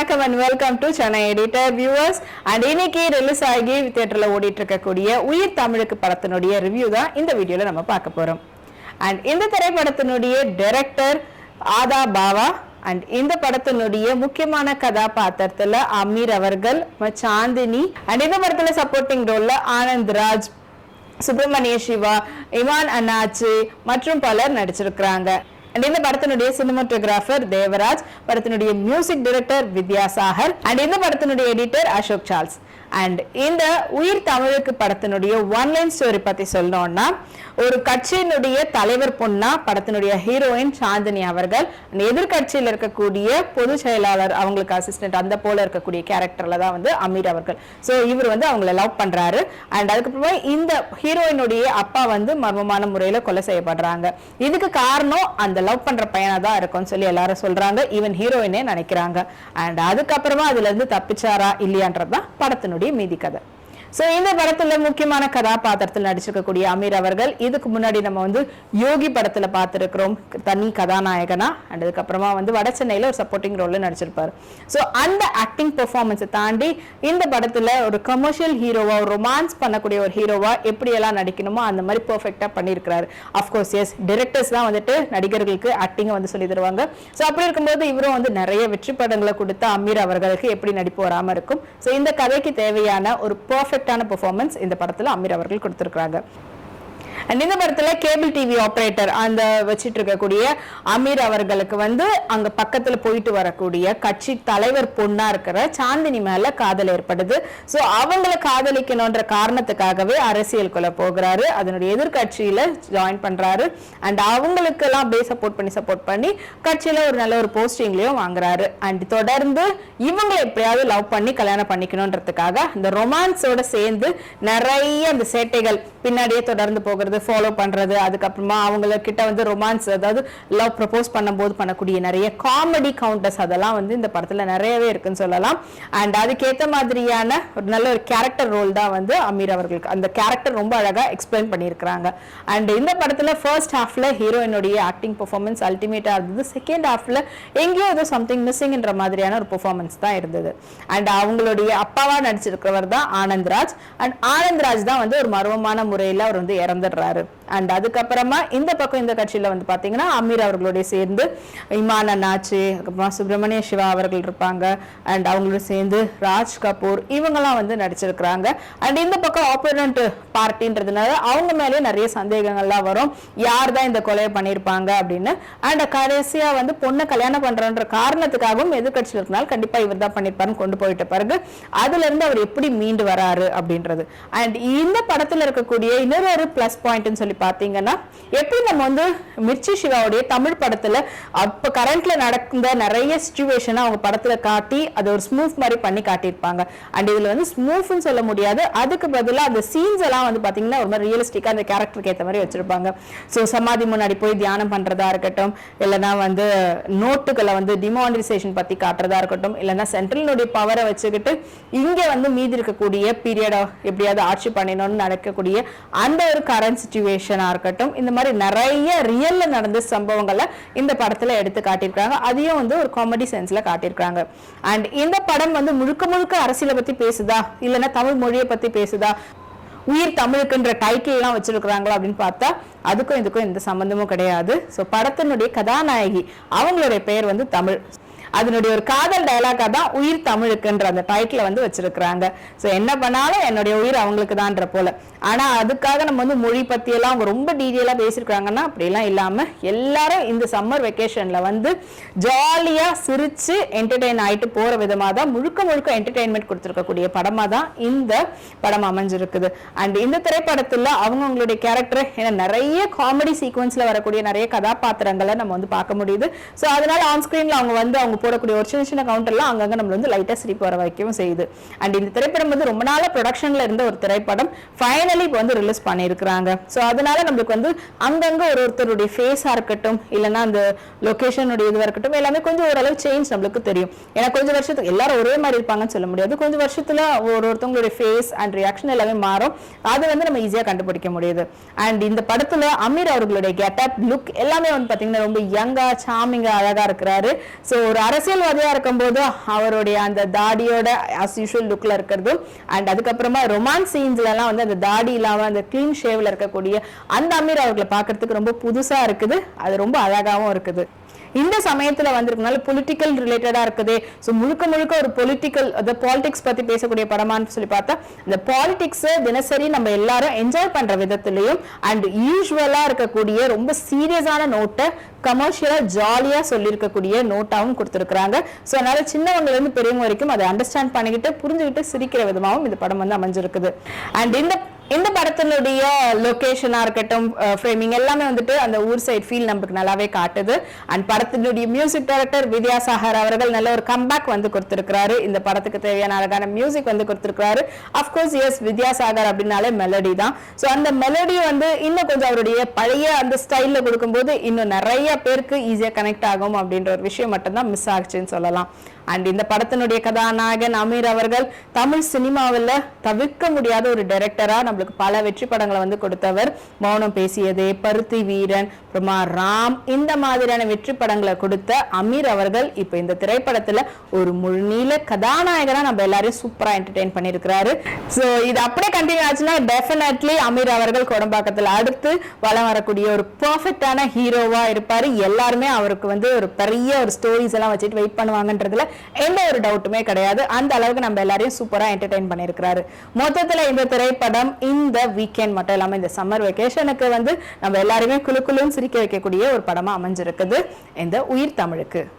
வணக்கம் and welcome to Chennai editor viewers and இன்னைக்கு release ஆகி தியேட்டர்ல ஓடிட்டு இருக்கக்கூடிய உயிர் தமிழுக்கு படத்தினுடைய ரிவ்யூ தான் இந்த வீடியோல நம்ம பார்க்க போறோம். அண்ட் இந்த திரைப்படத்தினுடைய டைரக்டர் ஆதா பாவா அண்ட் இந்த படத்தினுடைய முக்கியமான கதாபாத்திரத்துல அமீர் அவர்கள் சாந்தினி அண்ட் இந்த படத்துல சப்போர்ட்டிங் ரோல்ல ஆனந்த் ராஜ் சுப்பிரமணிய சிவா இமான் அண்ணாச்சி மற்றும் பலர் நடிச்சிருக்கிறாங்க. அண்ட் இந்த படத்தினுடைய சினிமாட்டோகிராஃபர் தேவராஜ் படத்தினுடைய மியூசிக் டைரக்டர் வித்யாசாகர் அண்ட் இந்த படத்தினுடைய எடிட்டர் அசோக் சார்ல்ஸ். அண்ட் இந்த உயிர் தமிழுக்கு படத்தினுடைய ஒன் லைன் ஸ்டோரி பத்தி சொல்லணும்னா ஒரு கட்சியினுடைய தலைவர் பொண்ணா படத்தினுடைய ஹீரோயின் சாந்தினி அவர்கள் அண்ட் எதிர்கட்சியில் இருக்கக்கூடிய பொதுச் செயலாளர் அவங்களுக்கு அசிஸ்டன்ட் அந்த போல இருக்கக்கூடிய கேரக்டர்ல தான் வந்து அமீர் அவர்கள். ஸோ இவர் வந்து அவங்கள லவ் பண்றாரு. அண்ட் அதுக்கப்புறமா இந்த ஹீரோயினுடைய அப்பா வந்து மர்மமான முறையில கொலை செய்யப்படுறாங்க. இதுக்கு காரணம் அந்த லவ் பண்ற பையனா தான் இருக்கும்னு சொல்லி எல்லாரும் சொல்றாங்க. ஈவன் ஹீரோயினே நினைக்கிறாங்க. அண்ட் அதுக்கப்புறமா அதுல இருந்து தப்பிச்சாரா இல்லையான்றது தான் படத்தினுடைய மீதி கதை சோ இந்த படத்துல முக்கியமான கதாபாத்திரத்தில் நடிச்சிருக்கக்கூடிய அமீர் அவர்கள் இதுக்கு முன்னாடி நம்ம வந்து யோகி படத்துல பார்த்திருக்கிறோம். தனி கதாநாயகனா அண்ட் அதுக்கப்புறமா வந்து வட சென்னையில ஒரு சப்போர்ட்டிங் ரோல்ல நடிச்சிருப்பாரு. சோ அந்த ஆக்டிங் பெர்ஃபார்மன்ஸை தாண்டி இந்த படத்துல ஒரு கமர்ஷியல் ஹீரோவா ஒரு ரொமான்ஸ் பண்ணக்கூடிய ஒரு ஹீரோவா எப்படி எல்லாம் நடிக்கணுமோ அந்த மாதிரி பெர்ஃபெக்டா பண்ணியிருக்கிறாரு. அஃப்கோர்ஸ் எஸ் டிரெக்டர்ஸ் தான் வந்துட்டு நடிகர்களுக்கு ஆக்டிங்கை வந்து சொல்லி தருவாங்க. ஸோ அப்படி இருக்கும்போது இவரும் வந்து நிறைய வெற்றி படங்களை கொடுத்த அமீர் அவர்களுக்கு எப்படி நடிப்பு வராம இருக்கும். ஸோ இந்த கதைக்கு தேவையான ஒரு பெர்ஃபெக்டான பெர்ஃபார்மன்ஸ் இந்த படத்துல அமீர் அவர்கள் கொடுத்திருக்காங்க அண்ட் இந்த படத்துல கேபிள் டிவி ஆபரேட்டர் அந்த வச்சிட்டு இருக்கக்கூடிய அமீர் அவர்களுக்கு வந்து அங்க பக்கத்துல போயிட்டு வரக்கூடிய கட்சி தலைவர் பொண்ணா இருக்கிற சாந்தினி மேல காதல் ஏற்படுது. சோ அவங்கள காதலிக்கணும்ன்ற காரணத்துக்காகவே அரசியலுக்குள்ள போகிறாரு. அதனுடைய எதிர்கட்சியில ஜாயின் பண்றாரு. அண்ட் அவங்களுக்கு எல்லாம் அப்படியே சப்போர்ட் பண்ணி சப்போர்ட் பண்ணி கட்சியில ஒரு நல்ல ஒரு போஸ்டிங்லயும் வாங்குறாரு. அண்ட் தொடர்ந்து இவங்களை எப்படியாவது லவ் பண்ணி கல்யாணம் பண்ணிக்கணும்ன்றதுக்காக அந்த ரொமான்ஸோட சேர்ந்து நிறைய அந்த சேட்டைகள் பின்னாடியே தொடர்ந்து போகிறது ஃபாலோ பண்ணுறது அதுக்கப்புறமா அவங்கள கிட்ட வந்து ரொமான்ஸ் அதாவது லவ் ப்ரப்போஸ் பண்ணும்போது பண்ணக்கூடிய நிறைய காமெடி கவுண்டர்ஸ் அதெல்லாம் வந்து இந்த படத்தில் நிறையவே இருக்குன்னு சொல்லலாம். அண்ட் அதுக்கேற்ற மாதிரியான ஒரு நல்ல ஒரு கேரக்டர் ரோல் தான் வந்து அமீர் அவர்களுக்கு அந்த கேரக்டர் ரொம்ப அழகாக எக்ஸ்பிளைன் பண்ணியிருக்கிறாங்க. அண்ட் இந்த படத்தில் ஃபர்ஸ்ட் ஹாஃப்ல ஹீரோயினுடைய ஆக்டிங் பர்ஃபார்மன்ஸ் அல்டிமேட்டாக இருந்தது. செகண்ட் ஹாஃப்ல எங்கேயோ ஏதோ சம்திங் மிஸ்ஸிங்ன்ற மாதிரியான ஒரு பர்ஃபார்மன்ஸ் தான் இருந்தது. அண்ட் அவங்களுடைய அப்பாவாக நடிச்சிருக்கிறவர் தான் ஆனந்த்ராஜ். அண்ட் ஆனந்த்ராஜ் தான் வந்து ஒரு மர்மமான முறையில் அவர் வந்து வந்துடுறாரு அண்ட் அதுக்கப்புறமா இந்த பக்கம் இந்த கட்சியில் வந்து பார்த்தீங்கன்னா அமீர் அவர்களோட சேர்ந்து இமான அண்ணாச்சி அதுக்கப்புறமா சுப்பிரமணிய சிவா அவர்கள் இருப்பாங்க. அண்ட் அவங்களோட சேர்ந்து ராஜ் கபூர் இவங்கெல்லாம் வந்து நடிச்சிருக்கிறாங்க. அண்ட் இந்த பக்கம் ஆப்போனண்ட் பார்ட்டின்றதுனால அவங்க மேலேயே நிறைய சந்தேகங்கள்லாம் வரும். யார் தான் இந்த கொலையை பண்ணியிருப்பாங்க அப்படின்னு. அண்ட் கடைசியாக வந்து பொண்ணை கல்யாணம் பண்ணுறன்ற காரணத்துக்காகவும் எதிர்கட்சியில் இருக்கனால கண்டிப்பாக இவர் தான் பண்ணிருப்பாருன்னு கொண்டு போயிட்ட பிறகு அதுலேருந்து அவர் எப்படி மீண்டு வராரு அப்படின்றது. அண்ட் இந்த படத்தில் இருக்கக்கூடிய இன்னொரு ஒரு பிளஸ் பாயிண்ட்னு சொல்லி பாத்தீங்கன்னா எப்படி நம்ம வந்து மிர்ச்சி சிவாவுடைய தமிழ் படத்துல அப்ப கரண்ட்ல நடந்த நிறைய சுச்சுவேஷனை அவங்க படத்துல காட்டி அதை ஒரு ஸ்மூத் மாதிரி பண்ணி காட்டியிருப்பாங்க. அண்ட் இதுல வந்து ஸ்மூத்னு சொல்ல முடியாது. அதுக்கு பதிலா அந்த சீன்ஸ் எல்லாம் வந்து பாத்தீங்கன்னா ஒரு மாதிரி ரியலிஸ்டிக்கா அந்த கேரக்டருக்கு ஏற்ற மாதிரி வச்சிருப்பாங்க. ஸோ சமாதி முன்னாடி போய் தியானம் பண்றதா இருக்கட்டும் இல்லைன்னா வந்து நோட்டுகளை வந்து டிமானிசேஷன் பத்தி காட்டுறதா இருக்கட்டும் இல்லைன்னா சென்ட்ரலினுடைய பவரை வச்சுக்கிட்டு இங்க வந்து மீதி இருக்கக்கூடிய பீரியடா எப்படியாவது ஆட்சி பண்ணணும்னு நடக்கக்கூடிய அந்த ஒரு கரண்ட் சுச்சுவேஷன் இருக்கட்டும் இந்த மாதிரி நிறைய ரியலில் நடந்த சம்பவங்களை இந்த படத்தில் எடுத்து காட்டியிருக்காங்க. அதையும் வந்து ஒரு காமெடி சென்ஸில் காட்டியிருக்காங்க. அண்ட் இந்த படம் வந்து முழுக்க முழுக்க அரசியலை பத்தி பேசுதா? இல்லைன்னா தமிழ் மொழியை பத்தி பேசுதா? உயிர் தமிழுக்குன்ற டைட்டில்லாம் வச்சிருக்கிறாங்களா அப்படின்னு பார்த்தா அதுக்கும் இதுக்கும் எந்த சம்பந்தமும் கிடையாது. ஸோ படத்தினுடைய கதாநாயகி அவங்களுடைய பெயர் வந்து தமிழ். அதனுடைய ஒரு காதல் டயலாக்காக தான் உயிர் தமிழுக்குன்ற அந்த டைட்டில் வந்து வச்சிருக்கிறாங்க. ஸோ என்ன பண்ணாலும் என்னுடைய உயிர் அவங்களுக்கு தான்ற போல. ஆனால் அதுக்காக நம்ம வந்து மொழி பற்றியெல்லாம் அவங்க ரொம்ப டீட்டெயிலாக பேசியிருக்காங்கன்னா அப்படிலாம் இல்லாமல் எல்லாரும் இந்த சம்மர் வெக்கேஷனில் வந்து ஜாலியாக சிரித்து என்டர்டெயின் ஆகிட்டு போகிற விதமாக தான் முழுக்க முழுக்க என்டர்டெயின்மெண்ட் கொடுத்துருக்கக்கூடிய படமாக தான் இந்த படம் அமைஞ்சிருக்குது. அண்ட் இந்த திரைப்படத்தில் அவங்கவுங்களுடைய கேரக்டர் ஏன்னா நிறைய காமெடி சீக்வன்ஸில் வரக்கூடிய நிறைய கதாபாத்திரங்களை நம்ம வந்து பார்க்க முடியுது. ஸோ அதனால ஆன் அவங்க வந்து அவங்க போடக்கூடிய ஒரு சின்ன சின்ன கவுண்டர்லாம் அங்கங்க நம்மள வந்து லைட்டா சிரிப்பு வர வைக்கவும் செய்யுது. அண்ட் இந்த திரைப்படம் வந்து ரொம்ப நாளாக ப்ரொடக்ஷன்ல இருந்த ஒரு திரைப்படம் ஃபைனலி இப்போ வந்து ரிலீஸ் பண்ணியிருக்கிறாங்க. ஸோ அதனால நம்மளுக்கு வந்து அங்கங்க ஒரு ஒருத்தருடைய ஃபேஸா இருக்கட்டும் இல்லைன்னா அந்த லொகேஷனுடைய இதுவாக இருக்கட்டும் எல்லாமே கொஞ்சம் ஓரளவு சேஞ்ச் நம்மளுக்கு தெரியும். ஏன்னா கொஞ்சம் வருஷத்துக்கு எல்லாரும் ஒரே மாதிரி இருப்பாங்கன்னு சொல்ல முடியாது. கொஞ்சம் வருஷத்துல ஒரு ஒருத்தவங்களுடைய ஃபேஸ் அண்ட் ரியாக்ஷன் எல்லாமே மாறும். அது வந்து நம்ம ஈஸியாக கண்டுபிடிக்க முடியுது. அண்ட் இந்த படத்துல அமீர் அவர்களுடைய கெட்டப் லுக் எல்லாமே வந்து பார்த்தீங்கன்னா ரொம்ப யங்கா சாமிங்கா அழகா இருக்கிறாரு. ஸோ ஒரு அரசியல்வாதியாக இருக்கும்போது அவருடைய அந்த தாடியோட அஸ் யூஷுவல் லுக்ல இருக்கிறதும் அண்ட் அதுக்கப்புறமா ரொமான்ஸ் சீன்ஸ்லலாம் வந்து அந்த தாடி இல்லாமல் அந்த க்ளீன் ஷேவ்ல இருக்கக்கூடிய அந்த அமீர் அவர்களை பார்க்கறதுக்கு ரொம்ப புதுசாக இருக்குது. அது ரொம்ப அழகாகவும் இருக்குது. இந்த சமயத்துல வந்திருக்கனால பொலிட்டிக்கல் ரிலேட்டடா இருக்குது. ஸோ முழுக்க முழுக்க ஒரு பொலிட்டிக்கல் அந்த பாலிடிக்ஸ் பத்தி பேசக்கூடிய படமான்னு சொல்லி பார்த்தா இந்த பாலிடிக்ஸ் தினசரி நம்ம எல்லாரும் என்ஜாய் பண்ற விதத்திலையும் அண்ட் யூஸ்வலா இருக்கக்கூடிய ரொம்ப சீரியஸான நோட்டை கமர்ஷியலா ஜாலியா சொல்லியிருக்கக்கூடிய நோட்டாவும் கொடுத்துருக்காங்க ஸோ அதனால சின்னவங்கல இருந்து பெரியவங்க வரைக்கும் அதை அண்டர்ஸ்டாண்ட் பண்ணிக்கிட்டு புரிஞ்சுக்கிட்டு சிரிக்கிற விதமாகவும் இந்த படம் வந்து அமைஞ்சிருக்குது. அண்ட் இந்த இந்த படத்தினுடைய லொக்கேஷனாக இருக்கட்டும் ஃப்ரேமிங் எல்லாமே வந்துட்டு அந்த ஊர் சைடு ஃபீல் நமக்கு நல்லாவே காட்டுது. அண்ட் படத்தினுடைய மியூசிக் டைரக்டர் வித்யாசாகர் அவர்கள் நல்ல ஒரு கம்பேக் வந்து கொடுத்துருக்கிறாரு. இந்த படத்துக்கு தேவையான அழகான மியூசிக் வந்து கொடுத்துருக்கிறாரு. அஃப்கோர்ஸ் எஸ் வித்யாசாகர் அப்படின்னாலே மெலடி தான். ஸோ அந்த மெலடி வந்து இன்னும் கொஞ்சம் அவருடைய பழைய அந்த ஸ்டைலில் கொடுக்கும்போது இன்னும் நிறைய பேருக்கு ஈஸியாக கனெக்ட் ஆகும் அப்படின்ற ஒரு விஷயம் மட்டும்தான் மிஸ் ஆகுச்சுன்னு சொல்லலாம். அண்ட் இந்த படத்தினுடைய கதாநாயகன் அமீர் அவர்கள் தமிழ் சினிமாவில் தவிர்க்க முடியாத ஒரு டைரக்டரா நம்மளுக்கு பல வெற்றி படங்களை வந்து கொடுத்தவர். மௌனம் பேசியதே பருத்தி வீரன் அப்புறமா ராம் இந்த மாதிரியான வெற்றி படங்களை கொடுத்த அமீர் அவர்கள் இப்போ இந்த திரைப்படத்துல ஒரு முழுநீள கதாநாயகனா நம்ம எல்லாரையும் சூப்பரா என்டர்டெயின் பண்ணியிருக்கிறாரு. ஸோ இது அப்படியே கண்டினியூ ஆச்சுன்னா டெஃபினெட்லி அமீர் அவர்கள் கோடம்பாக்கத்தில் அடுத்து வலம் வரக்கூடிய ஒரு பர்ஃபெக்டான ஹீரோவா இருப்பாரு. எல்லாருமே அவருக்கு வந்து ஒரு பெரிய ஒரு ஸ்டோரிஸ் எல்லாம் வச்சுட்டு வெயிட் பண்ணுவாங்கன்றதுல எந்த ஒரு டவுட்டுமே கிடையாது. அந்த அளவுக்கு நம்ம எல்லாரையும் சூப்பரா என்டர்டைன் பண்ணியிருக்கிறாரு. மொத்தத்துல இந்த திரைப்படம் இந்த வீக்கெண்ட் மட்டும் இல்லாம இந்த சம்மர் வெக்கேஷனுக்கு வந்து நம்ம எல்லாருமே குழு குழுன்னு சிரிக்க வைக்கக்கூடிய ஒரு படமா அமைஞ்சிருக்குது. இந்த உயிர் தமிழுக்கு.